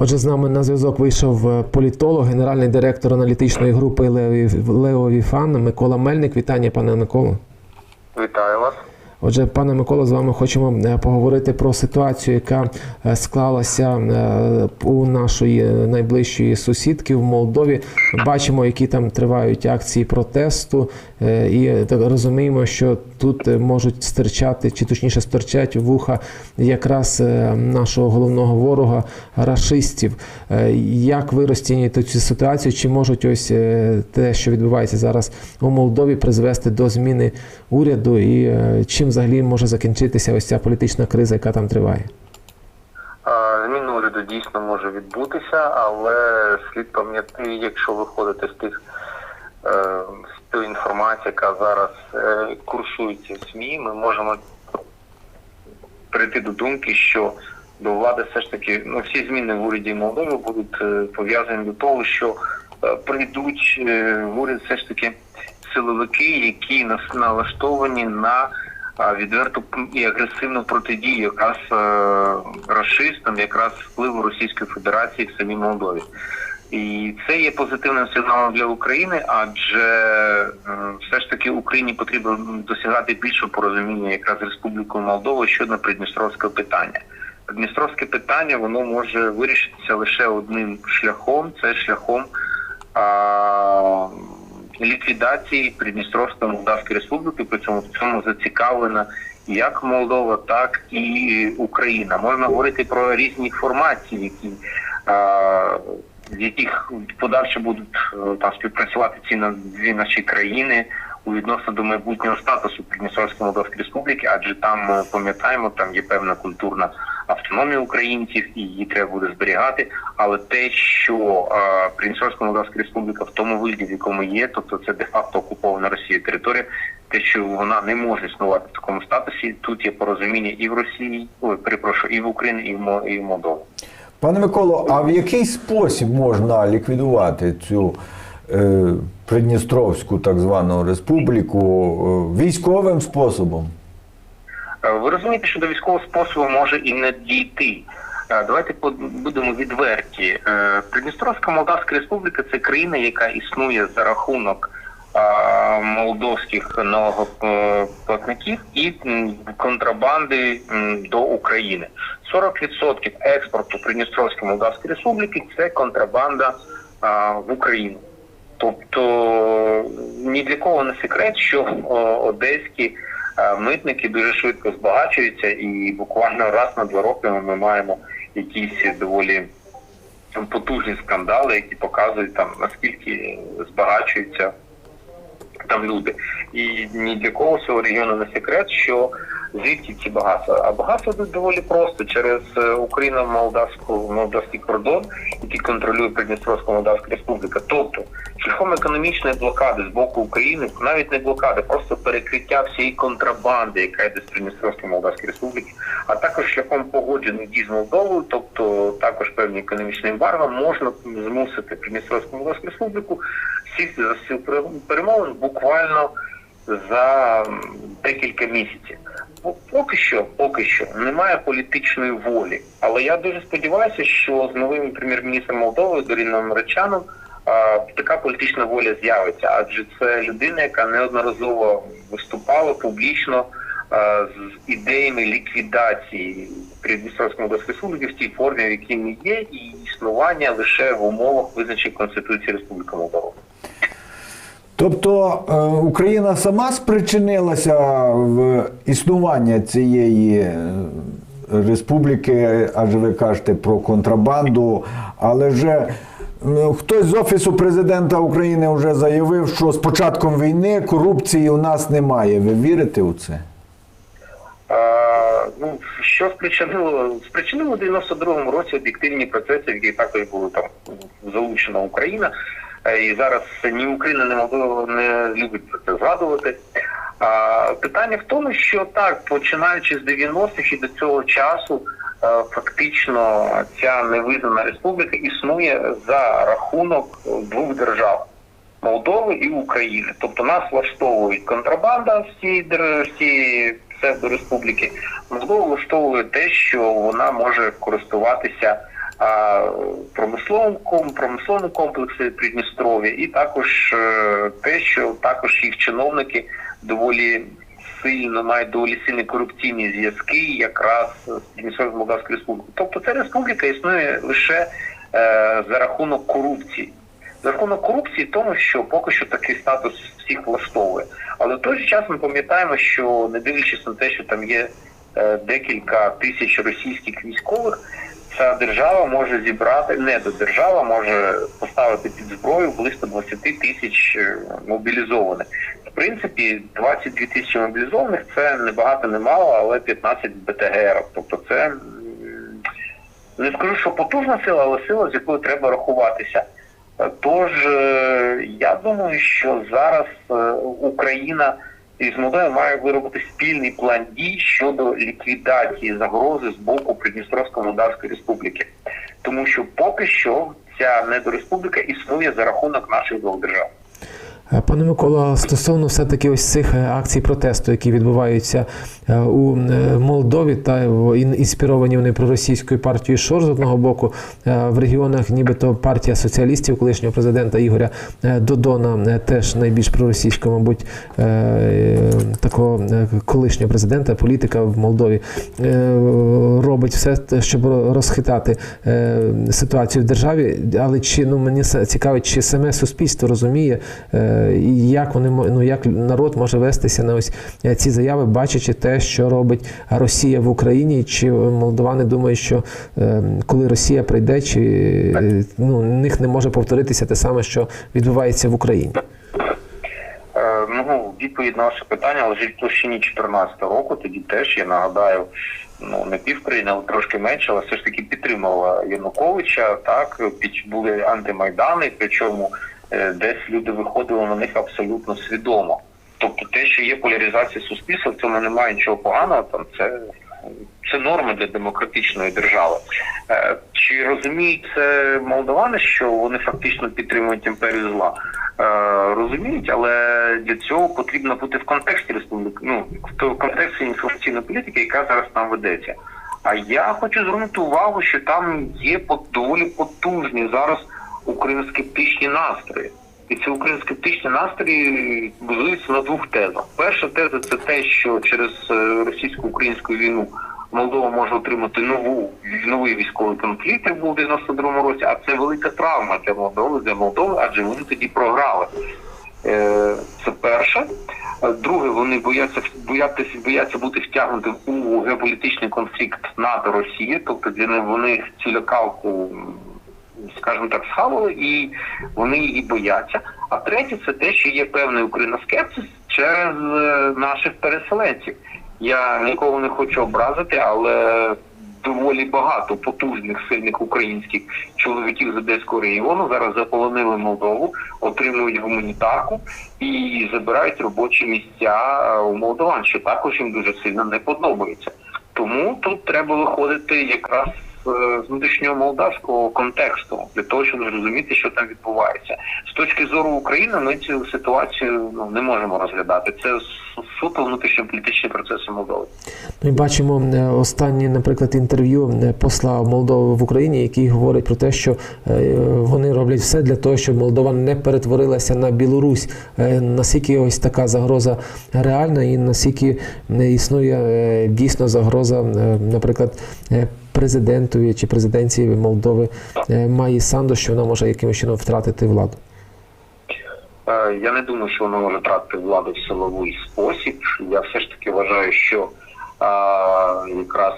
Отже, з нами на зв'язок вийшов е, політолог, генеральний директор аналітичної групи Лео, Віфан Микола Мельник. Вітання, пане Миколо. Вітаю вас. Отже, пане Миколо, з вами хочемо е, поговорити про ситуацію, яка е, склалася у нашої найближчої сусідки в Молдові. Бачимо, які там тривають акції протесту, і розуміємо, що тут е, можуть стирчати, чи точніше стирчать вуха якраз е, нашого головного ворога рашистів. Е, Як ви розцінюєте цю ситуацію? Чи можуть ось те, що відбувається зараз у Молдові, призвести до зміни уряду, і чим взагалі може закінчитися ось ця політична криза, яка там триває? Зміна уряду дійсно може відбутися, але слід пам'ятати, якщо виходити з тих е, з тої інформації, яка зараз е, курсується в СМІ, ми можемо прийти до думки, що до влади все ж таки ну всі зміни в уряді Молдови будуть е, пов'язані до того, що прийдуть в уряд все ж таки силовики, які налаштовані на відверту і агресивну протидію якраз расистам, якраз впливу Російської Федерації в самій Молдові. І це є позитивним сигналом для України, адже е, все ж таки Україні потрібно досягати більшого порозуміння якраз з Республікою Молдова щодо придністровського питання. Придністровське питання воно може вирішитися лише одним шляхом це шляхом а, ліквідації Придністровської Молдавської Республіки. При цьому в цьому зацікавлена як Молдова, так і Україна. Можна говорити про різні формації, які а, в яких подальше будуть е, там співпрацювати ці дві наші країни у відносно до майбутнього статусу Придністровської Молдовської Республіки, адже там е, пам'ятаємо, там є певна культурна автономія українців, і її треба буде зберігати. Але те, що е, Придністровська Молдавська Республіка в тому вигляді, в якому є, тобто це де-факто окупована Росією територія, те, що вона не може існувати в такому статусі, тут є порозуміння і в Росії, ой, перепрошую, і в Україні, і в Молдові. Пане Миколо, а в який спосіб можна ліквідувати цю е, Придністровську так звану республіку е, військовим способом? Е, Ви розумієте, що до військового способу може і не дійти. Е, Давайте будемо відверті. Е, Придністровська Молдавська Республіка це країна, яка існує за рахунок молдовських налогоплатників і контрабанди до України. 40% експорту Придністровської Молдавської Республіки це контрабанда е, в Україну. Тобто ні для кого не секрет, що одеські митники дуже швидко збагачуються, і буквально раз на два роки ми маємо якісь доволі потужні скандали, які показують там наскільки збагачуються там люди. І ні для кого цього регіону не секрет, що звідки ці багатства. А багатство тут доволі просто через е, Україно-Молдавську молдавський кордон, який контролює Придністровська Молдавська Республіка. Тобто шляхом економічної блокади з боку України, навіть не блокади, просто перекриття всієї контрабанди, яка йде з Придністровської Молдавської Республіки, а таком шляхом погоджених дій з Молдовою, тобто також певні економічні ембарго, можна змусити Придністровську Молдавську Республіку сісти за стіл пере- перемовин буквально за декілька місяців. По- Поки що, поки що немає політичної волі. Але я дуже сподіваюся, що з новим прем'єр-міністром Молдови Доріном Речаном така політична воля з'явиться, адже це людина, яка неодноразово виступала публічно з ідеями ліквідації Придністровської Республіки в тій формі, в якій ми є, і існування лише в умовах визначених Конституції Республіки Молдова. Тобто е, Україна сама спричинилася в існування цієї е, республіки, адже ви кажете про контрабанду, але ну, хтось з Офісу президента України вже заявив, що з початком війни корупції у нас немає. Ви вірите у це? Е, ну, що спричинило? Спричинило в 92-му році об'єктивні процеси, в які також була там залучена Україна. Е, І зараз ні Україна, ні Молдова не любить про це згадувати. Питання в тому, що так, починаючи з 90-х і до цього часу, е, фактично ця невизнана республіка існує за рахунок двох держав. Молдови і України. Тобто нас влаштовують контрабанда цієї псевдореспубліки. Молдова влаштовує те, що вона може користуватися промисловому промисловому комплексі Придністров'я, і також е, те, що також їх чиновники доволі сильно мають доволі сильні корупційні зв'язки якраз з Придністров'я Молдавською Республікою. Тобто ця республіка існує лише е, за рахунок корупції. За рахунок корупції, тому що поки що такий статус всіх влаштовує. Але в той же час ми пам'ятаємо, що не дивлячись на те, що там є е, декілька тисяч російських військових, ця держава може зібрати не до держава, може поставити під зброю близько 20 тисяч е, мобілізованих. В принципі, 22 тисячі мобілізованих це не багато, не мало, але 15 БТГР. Тобто це не скажу, що потужна сила, але сила, з якою треба рахуватися. Тож е, я думаю, що зараз е, Україна із Молдови має виробити спільний план дій щодо ліквідації загрози з боку Придністровської Молдавської Республіки, тому що поки що ця недореспубліка існує за рахунок наших двох держав. Е, Пане Микола, стосовно все-таки ось цих е, акцій протесту, які відбуваються е, у Молдові, та інспіровані вони проросійською партією Шор з одного боку, в регіонах, нібито партія соціалістів, колишнього президента Ігоря Додона, теж найбільш проросійського, мабуть, такого колишнього президента, політика в Молдові, робить все, щоб розхитати ситуацію в державі. Але чи ну мені цікавить, чи саме суспільство розуміє, і як вони ну як народ може вестися на ось е, ці заяви, бачачи те, що робить Росія в Україні, чи молдовани думають, що е, коли Росія прийде, чи е, ну них не може повторитися те саме, що відбувається в Україні. Ну, відповідь на ваше питання лежить в площині 2014 року. Тоді теж я нагадаю, ну не пів країни, але трошки менше, але все ж таки підтримала Януковича. Так під були антимайдани, причому десь люди виходили на них абсолютно свідомо. Тобто, те, що є поляризація суспільства, в цьому немає нічого поганого. Там це це норма для демократичної держави. Е, Чи розуміють це молдавани, що вони фактично підтримують імперію зла? Е, Розуміють, але для цього потрібно бути в контексті республіки, ну в контексті інформаційної політики, яка зараз там ведеться. А я хочу звернути увагу, що там є доволі потужні зараз українськептичні настрої. І ці українськептичні настрої базуються на двох тезах. Перша теза це те, що через е, російсько-українську війну Молдова може отримати нову новий військовий конфлікт, як був у 92-му році. А це велика травма для Молдови, для Молдови, адже вони тоді програли. Е, Це перше. Е, Друге, вони бояться бояться, бояться бути втягнутим у геополітичний конфлікт НАТО Росії, тобто для них вони цю лякалку, скажімо так, схавали і вони її бояться. А третє, це те, що є певний україноскепсис через е, наших переселенців. Я нікого не хочу образити, але доволі багато потужних сильних українських чоловіків з Одеського регіону зараз заполонили Молдову, отримують гуманітарку і забирають робочі місця у молдован, що також їм дуже сильно не подобається. Тому тут треба виходити якраз з внутрішнього молдавського контексту для того, щоб зрозуміти, що там відбувається. З точки зору України, ми цю ситуацію ну не можемо розглядати. Це суто внутрішньополітичні процеси Молдови. Ми бачимо е, останні, наприклад, інтерв'ю е, посла Молдови в Україні, який говорить про те, що е, вони роблять все для того, щоб Молдова не перетворилася на Білорусь. Наскільки ось така загроза реальна, і наскільки існує дійсно загроза, наприклад, президентові чи президенції Молдови е, Маї Санду, що вона може якимось чином втратити владу. Е, Я не думаю, що вона може трапити владу в силовий спосіб. Я все ж таки вважаю, що а, якраз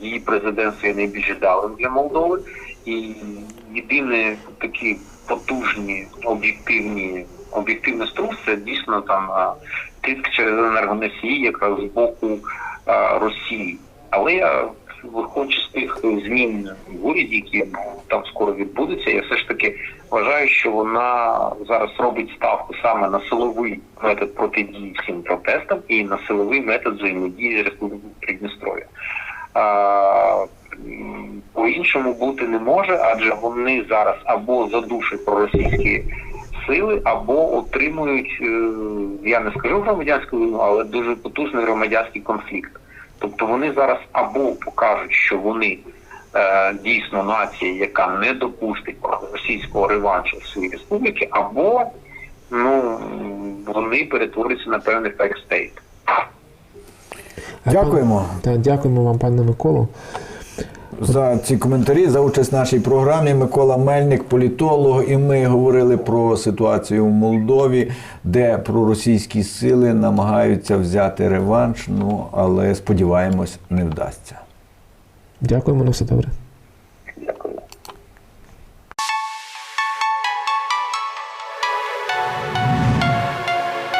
її президентство є найбільш ідеалим для Молдови. І єдине такі потужні об'єктивні об'єктивний струс це дійсно там тиск через енергоносії, якраз з боку а, Росії. Але я тих змін в уряді, які там скоро відбудуться, я все ж таки вважаю, що вона зараз робить ставку саме на силовий метод протидії всім протестам і на силовий метод взаємодії з Республікою Придністров'я. А, По-іншому бути не може, адже вони зараз або задушать проросійські сили, або отримують, е, я не скажу громадянську війну, але дуже потужний громадянський конфлікт. Тобто вони зараз або покажуть, що вони е, дійсно нація, яка не допустить російського реваншу в своїй республіки, або ну вони перетворюються на певний фейк-стейт. Дякуємо. та, дякуємо вам, пане Миколу. За ці коментарі, за участь в нашій програмі. Микола Мельник, політолог, і ми говорили про ситуацію в Молдові, де проросійські сили намагаються взяти реванш. Ну але сподіваємось, не вдасться. Дякуємо на все добре.